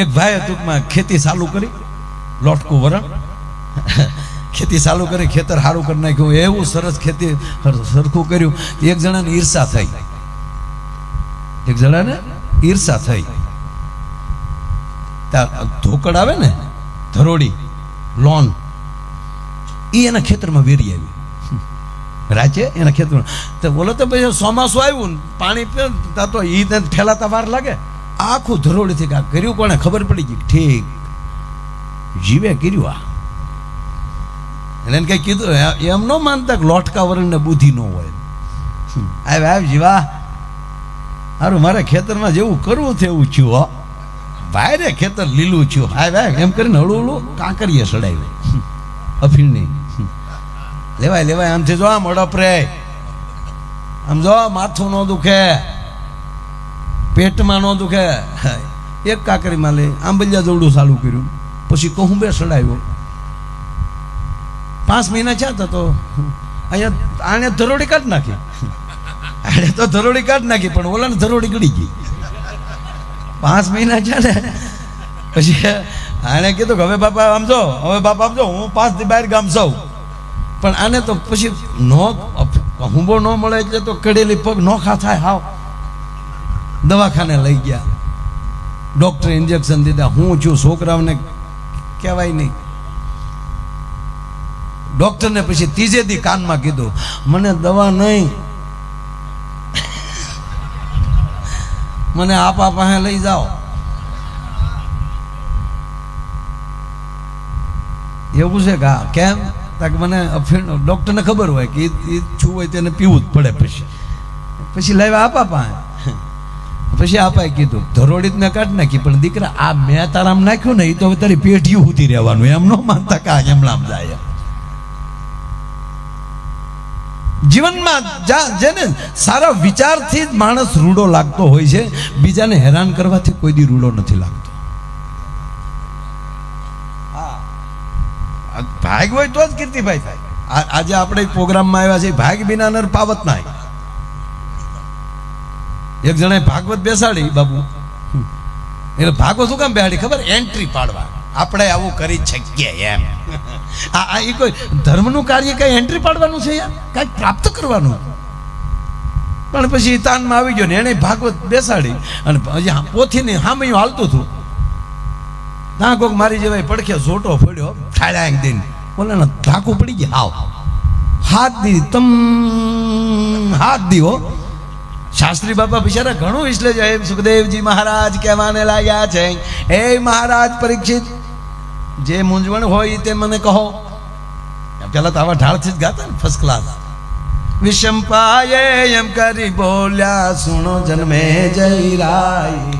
એક ભાઈએ ટૂંકમાં ખેતી ચાલુ કરી, લોટકું વરણ. ખેતી ચાલુ કરી, ખેતર સારું કરી નાખ્યું. એવું સરસ ખેતી સરખું કર્યું. એક જણાને ઈર્ષા થઈ. એક જણાને ઈર્ષા થઈ. ધોકડ આવે ને, ધરોડી, લોન એ એના ખેતરમાં વેરી આવી. રાજ્ય એના ખેતરમાં. તો બોલો તો પછી ચોમાસું આવ્યું ને, પાણી તો ને ઠેલાતા વાર લાગે. આખું ધરોડીથી કાંક કર્યું કોને ખબર પડી ગઈ. ઠીક. જીવે કર્યું આ. એને કઈ કીધું એમ ન માનતા કે લોટકા વરણને બુદ્ધિ ન હોય. આવે, આવ જીવા. સારું મારે ખેતરમાં જેવું કરવું એવું થયું ભાઈ રે ખેતર લીલું થયું. હાય આવ. એમ કરીને હળું હળું કાંકરીએ સડાવી અફીણની. લેવાય લેવાય આમથી જો આમ અડપ રે. આમ જો માથું ન દુખે. પેટમાં ન દુખે. એક કાકરીમાં લે આંબલિયા દોડું ચાલુ કર્યું. પછી કહું બે સડાવ્યો. પાંચ મહિના થયા તો અહીંયા આને ધરોડી કાઢ નાખી. આને તો ધરોડી કાઢ નાખી, પણ ઓલાને ધરોડી ગળી ગઈ. પાંચ મહિના છે ને, પછી આને કીધું કે, હવે બાપા આમ જો, હવે બાપા આમ જો, હું પાંચથી બહાર ગામ સૌ પણ આને તો પછી નો હુંબો ન મળે એટલે તો કડેલી પગ નોખા થાય, હાવ. દવાખાને લઈ ગયા. ડોક્ટરે ઇન્જેક્શન દીધા. હું છું, છોકરાઓને કહેવાય નહીં. ડૉક્ટરને પછી ત્રીજે દી કાનમાં કીધું, મને દવા નહીં. મને આપા પાસે લઈ જાઓ. એવું છે કે કેમ? તાકે મને ડૉક્ટરને ખબર હોય કે એ છું હોય તેને પીવું જ પડે પછી. પછી લાવ્યા આપા પાસે. પછી આપાએ કીધું ધરોડી મેં કાઢ નાખી પણ દીકરા આ મેં તારામ નાખ્યું ને એ તો તારી પેઢીયું સુધી રહેવાનું એમ ન માનતા કા આ એમલામ જાય. જીવનમાં જેને સારા વિચારથી જ માણસ રૂડો લાગતો હોય છે બીજાને હેરાન કરવાથી કોઈ દી રૂડો નથી લાગતો. ભાગ હોય તો જ કીર્તિભાઈ થાય. આજે આપણે પ્રોગ્રામમાં આવ્યા છે ભાગ વિના નર પાવત નાય. એક જણાએ ભાગવત બેસાડી, બાબુ. એટલે ભાગવત શું કામ બેસાડી? ખબર? એન્ટ્રી પાડવા. આપણે આવું કરી શકીએ એમ. આ આ એ કોઈ ધર્મનું કાર્ય કઈ એન્ટ્રી પાડવાનું છે યાર? કાંઈક પ્રાપ્ત કરવાનું. પણ પછી તાનમાં આવી ગયો ને એને ભાગવત બેસાડી અને પછી પોથીની હામયું હાલતું હતું. ના, કોક મારી જેવાય પડખે ઝોટો પડ્યો એક દિન બોલે ઢાકું પડી ગયા. હાવ. હાથ દી, તમ, હાથ દીવો શાસ્ત્રી બાપા બિચારા ઘણું વિશ્લે છે. એમ સુખદેવજી મહારાજ કહેવાને લાગ્યા છે. એ મહારાજ પરીક્ષિત, જે મૂંઝવણ હોય તે મને કહો. પેલા તો આવા ઢાળથી જ ગાતા ને ફર્સ્ટ ક્લાસ વિષમપાયે એમ કરી બોલ્યા, સુણો જન્મે જય રાય.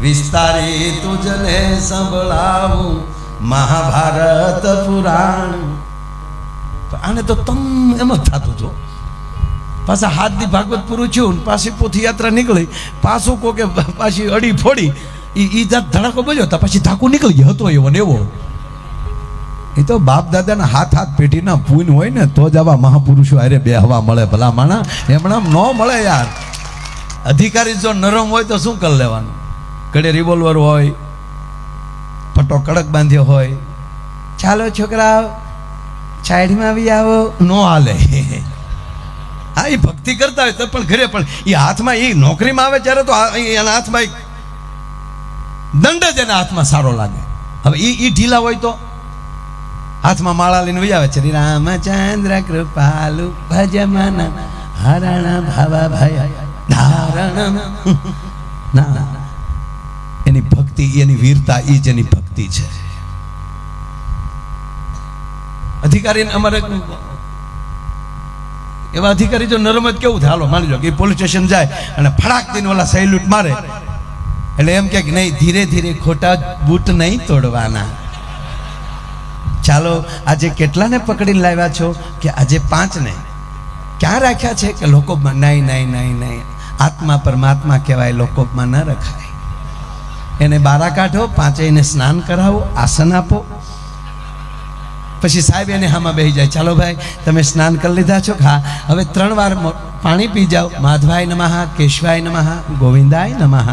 વિસ્તારી તુજને સંભળાવું, મહાભારત પુરાણ. આને તો તમ એમ જ થતું હતું પાછા હાથ દી ભાગવત પૂરું થયું પાછી પોથી યાત્રા નીકળી. પાછું કોકે પાછી અડી ફોડી. એ જાત ધડાકો બજ્યો તો પછી ધાકુ નીકળી ગયો. હતો એવો ને એવો. એ તો બાપ દાદાના હાથ હાથ પેઢીના પૂન હોય ને તો જ આવા મહાપુરુષો અરે બે હવા મળે ભલા માણા એમણા ન મળે યાર. અધિકારી જો નરમ હોય તો શું કરી લેવાનું? કડે રિવોલ્વર હોય પટ્ટો કડક બાંધ્યો હોય. ચાલો છોકરા સાઈડમાં આવી આવો. નો હાલે. હા, એ ભક્તિ કરતા હોય તો પણ ઘરે પણ એ હાથમાં એ નોકરીમાં આવે ત્યારે તો એના હાથમાં એક દંડ જ એના હાથમાં સારો લાગે. હવે એ એ ઢીલા હોય તો હાથમાં માળા લઈને આવે. શ્રી રામચંદ્ર કૃપાલુ ભજમન હરણ ભાવા ભય. ધારણ ના. એની ભક્તિ, એની વીરતા એ જ એની ભક્તિ છે. અધિકારી અમારે એવા અધિકારી જો નરમ જ કેવું થાય? હાલો, માની લો કે પોલીસ સ્ટેશન જાય અને ફડાક દઈને ઓલા સેલ્યુટ મારે. એટલે એમ કે નહીં, ધીરે ધીરે ખોટા બૂટ નહીં તોડવાના. ચાલો, આજે કેટલાને પકડીને લાવ્યા છો? કે આજે પાંચને? ક્યાં રાખ્યા છે? કે લોકોમાં નહીં નહીં નહીં નહીં. આત્મા પરમાત્મા કહેવાય લોકોમાં ન રખાય. એને બારા કાઢો, પાંચેયને સ્નાન કરાવો, આસન આપો. પછી સાહેબ એને હામાં બેસી જાય. ચાલો ભાઈ, તમે સ્નાન કરી લીધા છો? હા. હવે ત્રણ વાર પાણી પી જાઓ. માધવાય નમઃ, કેશવાય નમઃ, ગોવિંદાય નમઃ.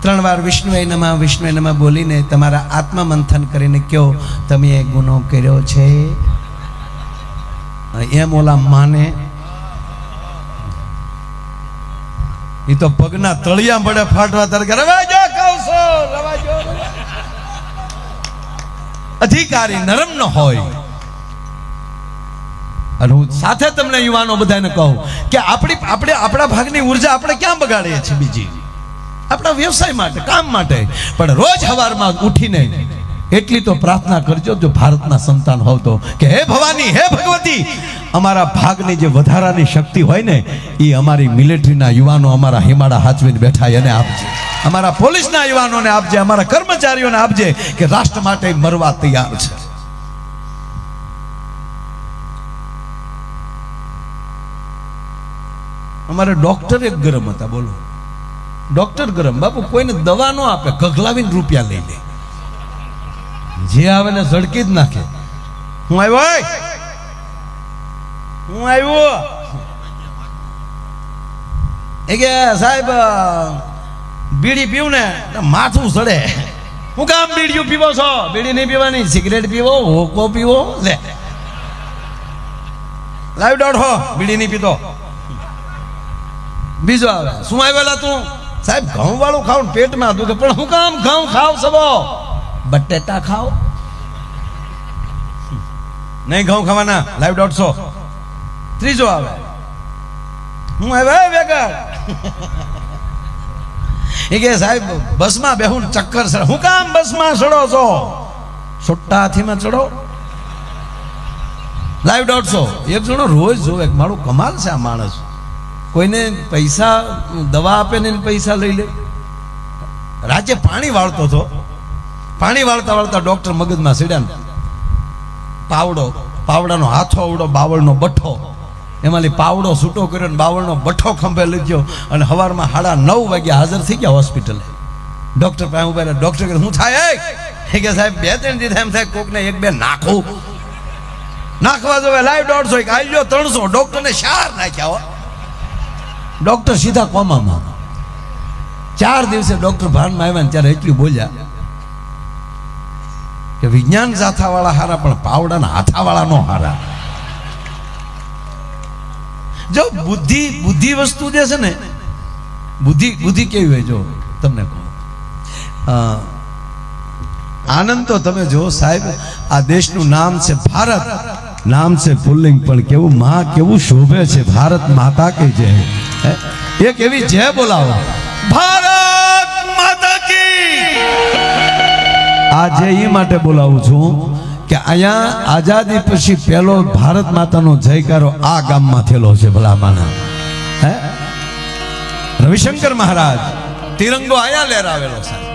ત્રણ વાર વિષ્ણુ નમઃ વિષ્ણુ નમઃ બોલીને તમારા આત્મા મંથન કરીને કયો, તમે એ ગુનો કર્યો છે? એમ ઓલા માને. એ તો પગના તળિયા પડે ફાટવા તારે અધિકારી નરમ ન હોય. અને હું સાથે તમને યુવાનો બધાને કહું કે આપણી આપણે આપણા ભાગની ઊર્જા આપણે ક્યાં બગાડીએ છીએ બીજી? આપણા વ્યવસાય માટે, કામ માટે. પણ રોજ સવારમાં ઉઠીને એટલી તો પ્રાર્થના કરજો, જો ભારતના સંતાન હોવ તો. કે હે ભવાની, હે ભગવતી, અમારા ભાગની જે વધારાની શક્તિ હોય ને એ અમારી મિલિટરીના યુવાનો અમારા હિમાડા હાચવીને બેઠા એને આપજે. અમારા પોલીસના યુવાનોને આપજે, અમારા કર્મચારીઓને આપજે કે રાષ્ટ્ર માટે મરવા તૈયાર છે. અમારે ડોક્ટર એક ગરમ હતા, બોલો. ડોક્ટર ગરમ. બાપુ, કોઈને દવા ન આપે ગગલાવીને રૂપિયા લઈ લે. જે આવે ને ઝડકી જ નાખે. હું આવ્યો હું આવ્યો. એ કે સાહેબ બીડી પીવું ને માથું સડે. હું કામ બીડીયું પીવો છો? બીડી નહીં પીવાની સિગરેટ પીવો હોકો પીવો લે. લાઈવ ડોટ હો. બીડી નહીં પીતો. બીજો આવે. શું આવેલા તું? સાહેબ ઘઉં વાળું ખાવ પેટમાં દુખે. પણ હું કામ ઘઉં ખાવ સબો? બટેટા ખાઓ નહીં ઘઉં ખાવાના. લાઈવ દોઢસો ત્રીજો આવે. હું આવે વેગર એ કે, સાહેબ, બસમાં બેહું ચક્કર સર. હું કામ બસમાં ચડો છો? છોટા હાથીમાં ચડો લાઈવ દોઢસો એક જણો રોજ જોવે મારું કમાલ છે આ માણસ. કોઈને પૈસા, દવા આપે ને પૈસા લઈ લે. રાજ્ય પાણી વાળતો હતો. પાણી વાળતા વાળતા ડોક્ટર મગજમાં સીડ્યા પાવડો, પાવડાનો હાથો અવડો બાવળનો બઠ્ઠો એમાંથી પાવડો છૂટો કર્યો અને બાવળનો બઠ્ઠો ખંભે લીધો અને સવારમાં સાડા નવ વાગ્યા હાજર થઈ ગયા હોસ્પિટલે. ડોક્ટર પાસે ઊભા રહ્યા. ડોક્ટર કહે, હું થાય એ?" એ કે, સાહેબ, બે ત્રણ દીધા એમ થાય, કોકને એક બે નાખું. નાખવા જોવે લાઈવ દોઢસો એક આલ્યો ત્રણસો. ડોક્ટરને શાર નાખ્યા હો. ડોક્ટર સીધા કોમામાં. ચાર દિવસે ડોક્ટર ભાનમાં આવ્યા ને ત્યારે એટલું બોલ્યા કે વિજ્ઞાન જાથાવાળા હારા, પણ પાવડાના હાથાવાળા નો હારા. જો બુદ્ધિ બુદ્ધિ વસ્તુ જે છે ને, બુદ્ધિ બુદ્ધિ કેવી હોય જો તમને કહું. આનંદ તો તમે જો સાહેબ, આ દેશનું નામ છે ભારત. નામ છે પુલ્લિંગ, પણ કેવું માં કેવું શોભે છે ભારત માતા કે જય? એક એવી જય બોલાવો. ભારત માતા કી! આ જય એ માટે બોલાવું છું કે અહીંયા આઝાદી પછી પહેલો ભારત માતાનો જયકારો આ ગામમાં થયેલો છે ભલામાના. હે? રવિશંકર મહારાજ તિરંગો આયા લહેરાવેલો છે.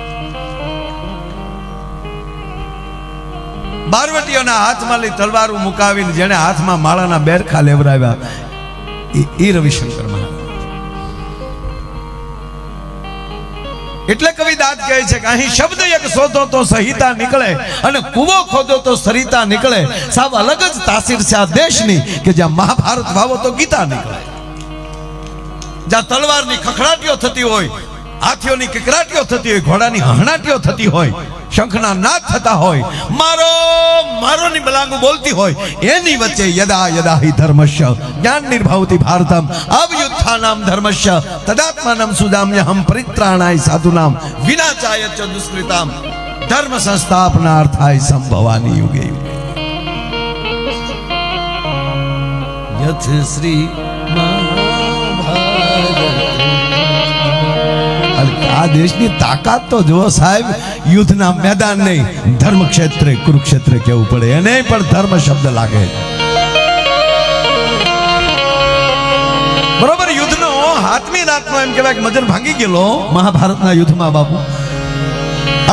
બારવટીઓના હાથમાં લઈ તલવારું મુકાવીને જેણે હાથમાં માળાના બેરખા લેવરાવ્યા એ- એ રવિશંકર એટલે કવિ દાદ કહે છે કે અહીં શબ્દ એક શોધો તો સહિતા નીકળે અને કુવો ખોદો તો સરિતા નીકળે. સાવ અલગ જ તાસીર છે આ દેશની કે જ્યાં મહાભારત વાવો તો ગીતા નીકળે. જ્યાં તલવારની ખખડાટીઓ થતી હોય હાથીઓની કિકરાટીઓ થતી હોય, ઘોડાની હણાટીઓ થતી હોય, શંખના નાદ થતા હોય, મારો મારો ની બલાંગુ બોલતી હોય, એની વચ્ચે યદા યદા હિ ધર્મશ જ્ઞાન નિર્ભાવતી ભારતમ અવયુત્થા નામ ધર્મશ તદાત્મા નામ સુદામ્ય હમ પરિત્રાણાય સાધુનામ વિનાચાય ચ દુષ્કૃતામ, ધર્મ સંસ્થાપનાર્થાય સંભવાની યુગે યથ શ્રી મહાભારત આ દેશની તાકાત તો જુઓ સાહેબ, યુદ્ધના મેદાન નહીં ધર્મ ક્ષેત્રે કુરુક્ષેત્રે કેવું પડે એને પણ ધર્મ શબ્દ લાગે. બરોબર, યુદ્ધનો હાથમી રાતનો એમ કહેવાય કે મજર ભાંગી ગયેલો. મહાભારતના યુદ્ધમાં બાપુ.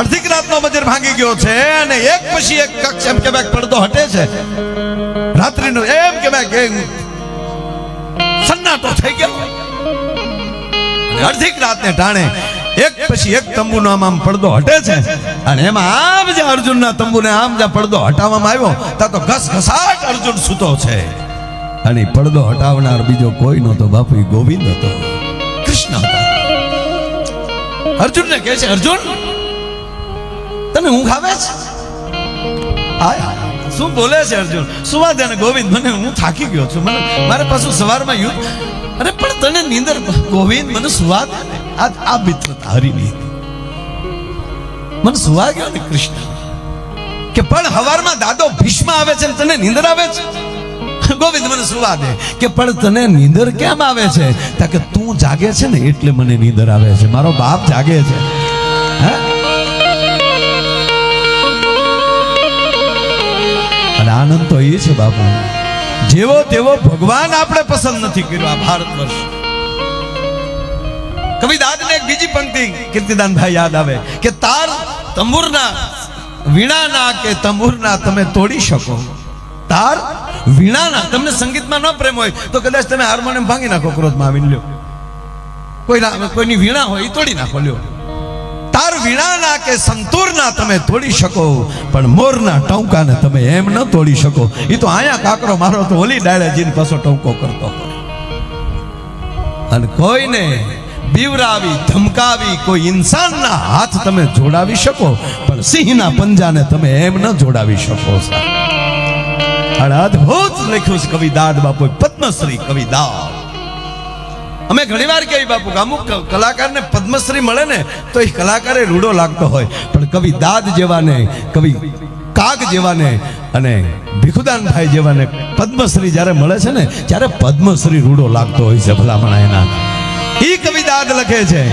અડધીક રાતનો મજર ભાંગી ગયો છે અને એક પછી એક કક્ષ એમ કહેવાય પડદો હટે છે. રાત્રિનો એમ કહેવાય કે સન્નાટો થઈ ગયો. અને અડધીક રાતને ટાણે એક પછી એક તંબુનો આમ આમ પડદો હટે છે. અને એમાં આમ જે અર્જુનના તંબુને આમ જે પડદો હટાવવામાં આવ્યો. ત્યાં તો ઘસ ઘસાટ અર્જુન સૂતો છે. અને પડદો હટાવનાર બીજો કોઈ નહોતો. બાપુ ગોવિંદ હતો. કૃષ્ણ હતા. અર્જુનને કહે છે, અર્જુન તને ઊંઘ આવે છે? શું બોલે છે અર્જુન? સુવાદ અને ગોવિંદ, મને હું થાકી ગયો છું. મને, મારે પાછું સવારમાં યુદ્ધ. અરે, પણ તને નીંદર, ગોવિંદ, મને સુવાદ આ આ મિત્રતા હરીની મને સુવા ગયો ને કૃષ્ણ, કે પણ હવારમાં દાદો ભીષ્મ આવે છે તને નીંદર આવે છે? ગોવિંદ મને સુવા દે, કે પણ તને નીંદર કેમ આવે છે? તા કે તું જાગે છે ને એટલે મને નીંદર આવે છે. મારો બાપ જાગે છે. અને આનંદ તો એ છે બાપુ. જેવો તેવો ભગવાન આપણે પસંદ નથી કર્યો આ ભારત વર્ષ. કવિ દાદને બીજી પંક્તિ કીર્તિદાન ભાઈ યાદ આવે કે તાર તંબુરના વીણાના કે તંબુરના તમે તોડી શકો. તાર વીણાના. તમને સંગીતમાં ન પ્રેમ હોય તો કદાચ તમે હાર્મોનિયમ ભાંગી નાખો ક્રોધમાં આવીને લ્યો. કોઈ કોઈની વીણા હોય એ તોડી નાખો, લ્યો. તાર વીણાના કે સંતૂરના તમે તોડી શકો, પણ મોરના ટંકાને તમે એમ ન તોડી શકો. એ તો આયા કાકરો મારો તો ઓલી ડાળે જીન પાછો ટંકો કરતો અને કોઈને બીવરાવી, ધમકાવી, કોઈ ઇન્સાનના હાથ તમે જોડાવી શકો, પણ સિંહના પંજાને તમે એમ ન જોડાવી શકો અદ્ભુત લખ્યું છે કવિ દાદ બાપુ, પદ્મશ્રી કવિ દાદ અમે ઘણીવાર કહીએ, બાપુ, કે અમુક કલાકારને પદ્મશ્રી મળે ને, તો એ કલાકારે રૂડો લાગતો હોય. પણ કવિ દાદ જેવાને, કવિ કાગ જેવાને અને ભીખુદાનભાઈ જેવાને પદ્મશ્રી જ્યારે મળે છે ને, ત્યારે પદ્મશ્રી રૂડો લાગતો હોય છે ભલામણા એના. ઈ કવિ લખે છે,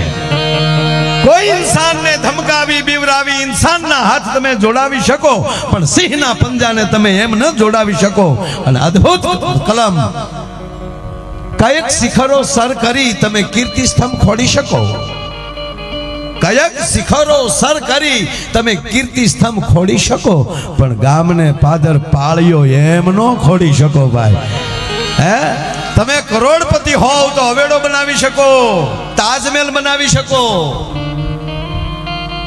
કોઈ ઇન્સાનને ધમકાવી, બીવરાવી, ઇન્સાનના હાથ તમે જોડાવી શકો, પણ સિંહના પંજાને તમે એમ ન જોડાવી શકો. અને અદ્ભુત કલમ. કયક શિખરો સર કરી તમે કીર્તિ સ્તંભ ખોડી શકો. કયક શિખરો સર કરી તમે કીર્તિ સ્તંભ ખોડી શકો, પણ ગામને પાદર પાળ્યો એમ ન ખોડી શકો ભાઈ. હે? કરોડપતિ હોવ તો હવેડો બનાવી શકો, તાજમહેલ બનાવી શકો.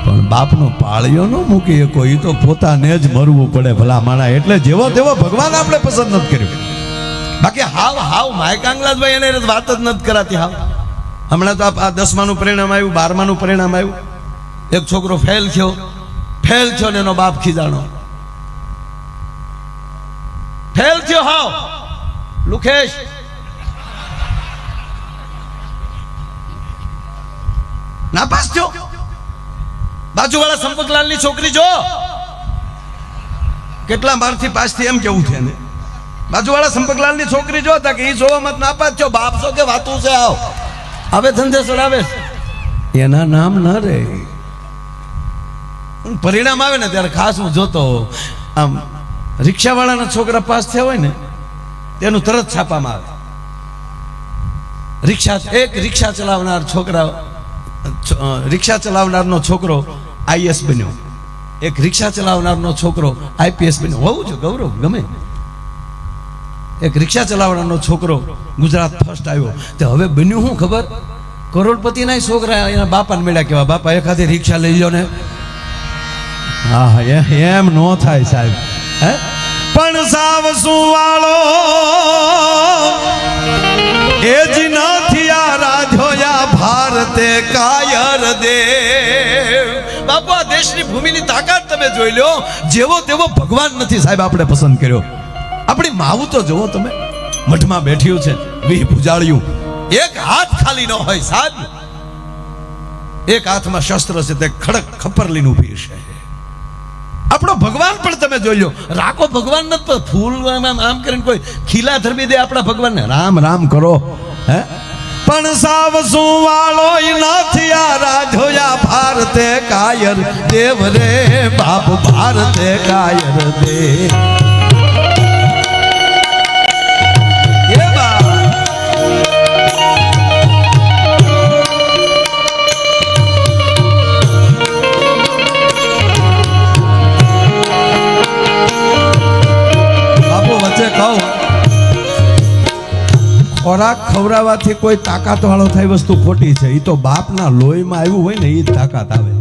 પણ બાપનો પાળ્યો ન મૂકી શકો એ તો પોતાને જ મરવું પડે ભલા માણા એટલે જેવો તેવો ભગવાન આપણે પસંદ નથી કર્યો. બાકી હાવ હાવ માય એને વાત જ નથી કરાતી હાવ. હમણાં તો આ દસમાનું પરિણામ આવ્યું, બારમાનું પરિણામ આવ્યું. એક છોકરો ફેલ થયો. ફેલ થયો ને એનો બાપ ખીજાણો. ફેલ થયો હાવ. લુખેશ નાપાસ થયો? બાજુવાળા સંપતલાલની છોકરી જો. કેટલા મારથી પાસથી એમ કેવું છે એને? બાજુવાળા સંપકલાલની છોકરી જો તા કે ઈ જોવા મત નાપાસ છો બાપ છો કે વાતું છે આવ? હવે ધંધે ચડાવે એના નામ ના રે. પરિણામ આવે ને ત્યારે ખાસ હું જોતો આમ રિક્ષાવાળાના છોકરા પાસ થયા હોય ને તેનું તરત છાપામાં આવે. રિક્ષા એક રિક્ષા ચલાવનાર છોકરા રિક્ષા ચલાવનારનો છોકરો આઈએસ બન્યો. એક રિક્ષા ચલાવનારનો છોકરો આઈપીએસ બન્યો. હોવું છે, ગૌરવ, ગમે. એક રિક્ષા ચલાવનારનો છોકરો ગુજરાત ફર્સ્ટ આવ્યો. તે હવે બન્યું શું ખબર? કરોડપતિના છોકરા એના બાપાને મળ્યા કેવા, બાપા એખાદી રિક્ષા લઈ લો ને. હા હા એમ નો થાય સાહેબ. હે? પણ સાવ સુવાળો, એ જ રાધોયા ભારતે કાયર દે બાપુ, આ દેશની ભૂમિની તાકાત તમે જોઈ લો. જેવો તેવો ભગવાન નથી સાહેબ આપણે પસંદ કર્યો. આપણી માવું તો જુઓ તમે. મઠમાં બેઠ્યું છે, વીહ ભુજાળ્યું એક હાથ ખાલી ન હોય સાહેબ. એક હાથમાં શસ્ત્ર છે, તે ખડક ખપર લઈને ઊભી છે. આપણો ભગવાન પણ તમે જોઈ લો. રાખો ભગવાન નથી ફૂલ આમ કરીને કોઈ ખીલા ધર્મી દે આપણા ભગવાનને. રામ રામ કરો. હે? પણ સાવ શું વાળો નથી આ રાધોયા ભારતે કાયર દેવ રે બાપ ભારતે કાયર દેવ ખોરાક ખવડાવવાથી કોઈ તાકાત વાળો થાય વસ્તુ ખોટી છે. એ તો બાપના લોહીમાં આવ્યું હોય ને એ તાકાત આવે.